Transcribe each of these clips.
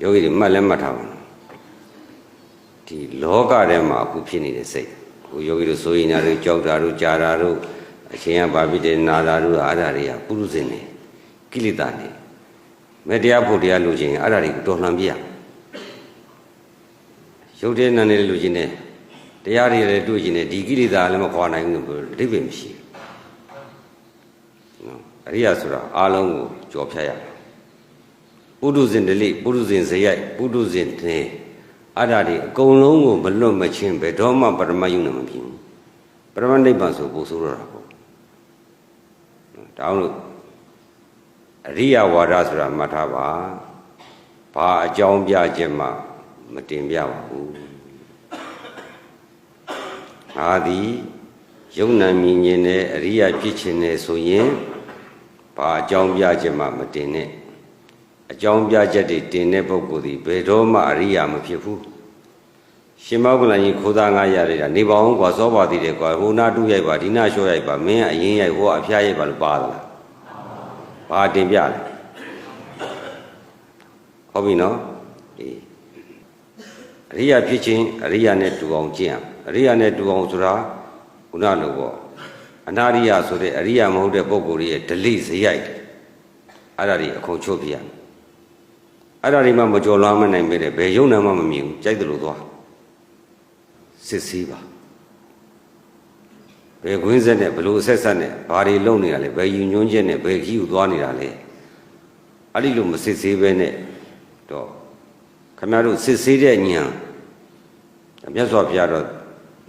ယောဂီတွေမှတ်လဲမှတ်ထားပါနော်ဒီလောကထဲမှာအခုဖြစ်နေတဲ့စိတ်ဟိုယောဂီတို့ဆိုရင်ညာတို့ကြောက်တာတို့ကြာတာတို့အရှင်ကဘာဖြစ်တယ်နာတာတို့အဲ့ဒါတွေကပုရုဇဉ်နေကိလေသာနေမတရားဖို့တရားလူချင်းအဲ့ဒါတွေကိုတော်လှန်ပြရရုပ်တဲ့နာနေလူချင်းနဲ့တရားတွေလည်းတွေ့ချင်းနဲ့ဒီကိလေသာလည်းမခွာနိုင်ဘူးလို့အဓိပ္ပာယ်မရှိဘူးနော်အရိယာဆိုတာအားလုံးကိုကြော်ဖြတ်ရတယ် ပုရုဇဉ်တလိပုရုဇဉ်ဇယိုက်ပုရုဇဉ်တေအဲ့ဒါတွေအကုန်လုံးကိုမလွတ်မချင်းဘယ်တော့မှပရမယုံနဲ့မဖြစ်ဘူးပရမနိဗ္ဗာန်ဆိုပို့ဆိုးရတာပေါ့ဒါအောင်လို့အရိယဝါဒဆိုတာမှတ်ထားပါဘာအကြောင်းပြချက်မှမတင်ပြပါဘူးအာဒီယုံနာမြင်ခြင်းနဲ့အရိယဖြစ်ခြင်းနဲ့ဆိုရင်ဘာအကြောင်းပြချက်မှမတင်နဲ့ အကြောင်းပြချက်တွေတင်တဲ့ပုဂ္ဂိုလ်ဒီဘယ်တော့မှအရိယာမဖြစ်ဘူးရှင်မောကလန်ကြီးခိုးသားငါရရတာနေပါအောင်ကွာစောပါသေးတယ်ကွာဟိုနာတူရိုက်ပါဒီနာလျှော့ရိုက်ပါမင်းကအရင်ရိုက်ဟိုကအဖျားရိုက်ပါလို့ပါသလားဘာတင်ပြလဲဟုတ်ပြီနော်အေးအရိယာဖြစ်ခြင်းအရိယာနဲ့တူအောင်ကျင့်ရအရိယာနဲ့တူအောင်ဆိုတာခုနလိုပေါ့အနာရိယဆိုတဲ့အရိယာမဟုတ်တဲ့ပုဂ္ဂိုလ်ရဲ့ဒလိဇရိုက်အဲ့ဒါတွေအခုချုပ်ပြရမယ် အဲ့ဒါတွေမှမကြော်လွှမ်းမနိုင်ပဲတဲ့ဘယ်ယုံနာမှမမြင်ဘူးကြိုက်တယ်လို့သွားစစ်စည်းပါဘယ်ခွင်းဆက်နဲ့ဘယ်လိုအဆက်ဆက်နဲ့ဘာတွေလုပ်နေတာလဲဘယ်ယူညွှန်းချက်နဲ့ဘယ်ခီးကိုသွားနေတာလဲအဲ့ဒီလိုမစစ်ဆေးပဲနဲ့တော့ခမရတို့စစ်ဆေးတဲ့ဉာဏ်မြတ်စွာဘုရားတော့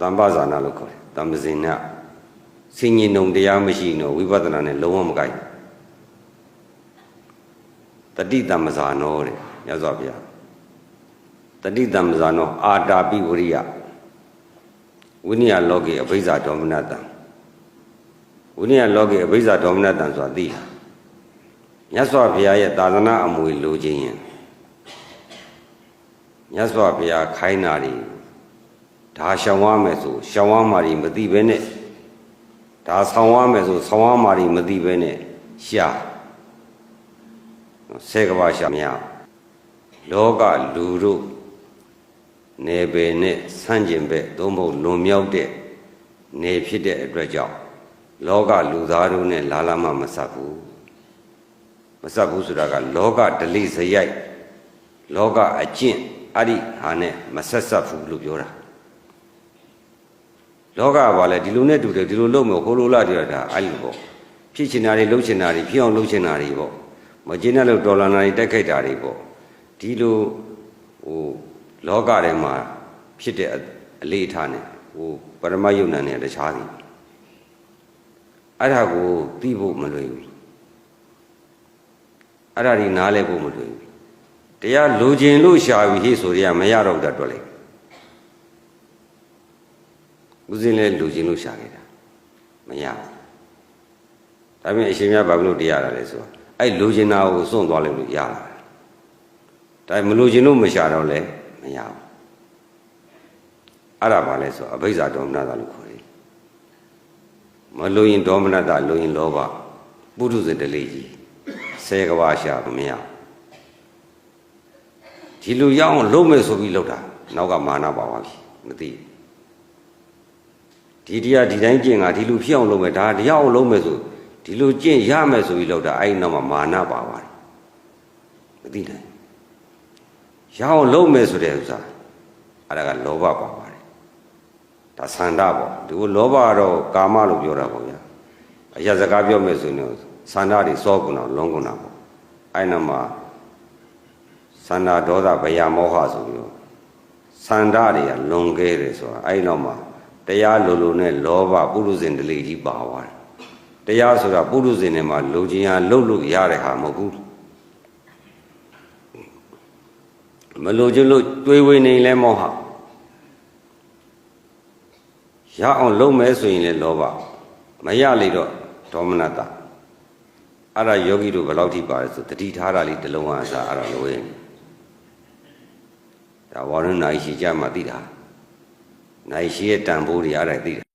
တမ္ပဇာနာလို့ခေါ်တယ်တမ္ပဇင်နာစင်ញင်ုံတရားမရှိတော့ဝိပဿနာနဲ့လုံးဝမကိုက် တတိတမ္ပဇာနောတဲ့မြတ်စွာဘုရားတတိတမ္ပဇာနောအာတာပိဝရိယဝိနည်းလောကေအဘိဇာဒေါမနတံဝိနည်းလောကေအဘိဇာဒေါမနတံဆိုတာသိတာမြတ်စွာဘုရားရဲ့သာသနာအမွေလိုခြင်းရင်မြတ်စွာဘုရားခိုင်းတာတွေဒါရှောင်ရမယ်ဆိုရှောင်ရမှာတွေမသိပဲနဲ့ဒါဆောင်ရမယ်ဆိုဆောင်ရမှာတွေမသိပဲနဲ့ရှာ ဆဲကဘာရှာမရလောကလူတို့နေပယ်နဲ့ဆန့်ကျင်ဘက်သို့မဟုတ်လွန်မြောက်တဲ့နေဖြစ်တဲ့အတွက်ကြောင့်လောကလူသားတို့နဲ့လာလာမှမဆက်ဘူးမဆက်ဘူးဆိုတာကလောကဒလိစရိုက်လောကအကျင့်အဲ့ဒီဟာနဲ့မဆက်ဆက်ဘူးလို့ပြောတာလောကကဘာလဲဒီလိုနဲ့တူတယ်ဒီလိုလုပ်မယ်ဟိုလိုလာတယ်ဒါအဲ့လိုပေါ့ဖြစ်ချင်တာတွေလုပ်ချင်တာတွေဖြစ်အောင်လုပ်ချင်တာတွေပေါ့ မကျင်းတဲ့လို့ဒေါ်လာနာတွေတက်ခိုက်တာတွေပေါ့ဒီလိုဟိုလောကထဲမှာဖြစ်တဲ့အလေးအထားနဲ့ဟိုပရမယုံနာနဲ့တခြားသည်အဲ့ဒါကိုသိဖို့မလွယ်ဘူးအဲ့ဒါဒီနားလဲဖို့မလွယ်ဘူးတရားလိုချင်လို့ရှာပြီဟေ့ဆိုရမရတော့တဲ့အတွက်လေဦးစင်းလဲလိုချင်လို့ရှာခဲ့တာမရဘူးဒါပေမဲ့အရှင်မြတ်ဘာလို့တရားရလဲဆိုတော့ အဲ့လိုချင်တာကိုစွန့်သွားလိုက်လို့ရလာတယ်ဒါမလိုချင်လို့မရှာတော့လဲမရဘူးအဲ့ဒါဘာလဲဆိုအဘိဇ္ဇာဒေါမနတာလို့ခေါ်တယ်မလိုရင်ဒေါမနတာလိုရင်လောဘပုထုဇဉ်တလေးကြီးဆယ်ကဘာရှာမရဒီလိုရအောင်လုံးမယ်ဆိုပြီးလောက်တာနောက်ကမာနပါပါပြီမသိဒီတရားဒီတိုင်းကျင့်ကဒီလိုဖြစ်အောင်လုပ်မယ်ဒါတရားအောင်လုပ်မယ်ဆို ဒီလိုကျင့်ရမယ်ဆိုပြီးလောက်တာအဲ့ဒီနောက်မှာမာနပါပါတယ်မသိနိုင်ရအောင်လုပ်မယ်ဆိုတဲ့ဥစ္စာအဲ့ဒါကလောဘပါပါတယ်ဒါသန္တာပေါ့ဒီကိုလောဘကတော့ကာမလို့ပြောတာပေါ့ဗျာအရာစကားပြောမယ်ဆိုရင်တော့သန္တာတွေစောကုဏလုံးကုဏပေါ့အဲ့နောက်မှာသန္တာဒေါသဗယမောဟဆိုပြီးတော့သန္တာတွေကလွန်ခဲ့တယ်ဆိုတာအဲ့နောက်မှာတရားလိုလိုနဲ့လောဘပုရုဇဉ်တလေကြီးပါသွားတယ် တရားဆိုတာပုရုဇဉ်နဲ့မှာလိုချင်ရလှုပ်လို့ရတဲ့ဟာမဟုတ်ဘူးမလိုချင်လို့တွေးဝေနေလဲမောဟရအောင်လုပ်မယ်ဆိုရင်လည်းလောဘမရလေတော့ဒေါမနတာအဲ့ဒါယောဂီတို့ဘယ်လောက်ထိပါလဲဆိုတတိထားတာလေးတစ်လုံးအစားအဲ့ဒါလိုရင်ဒါဝါရဏနိုင်ရှိကြမှသိတာနိုင်ရှိရဲ့တန်ဖိုးတွေအဲ့ဒါသိတာ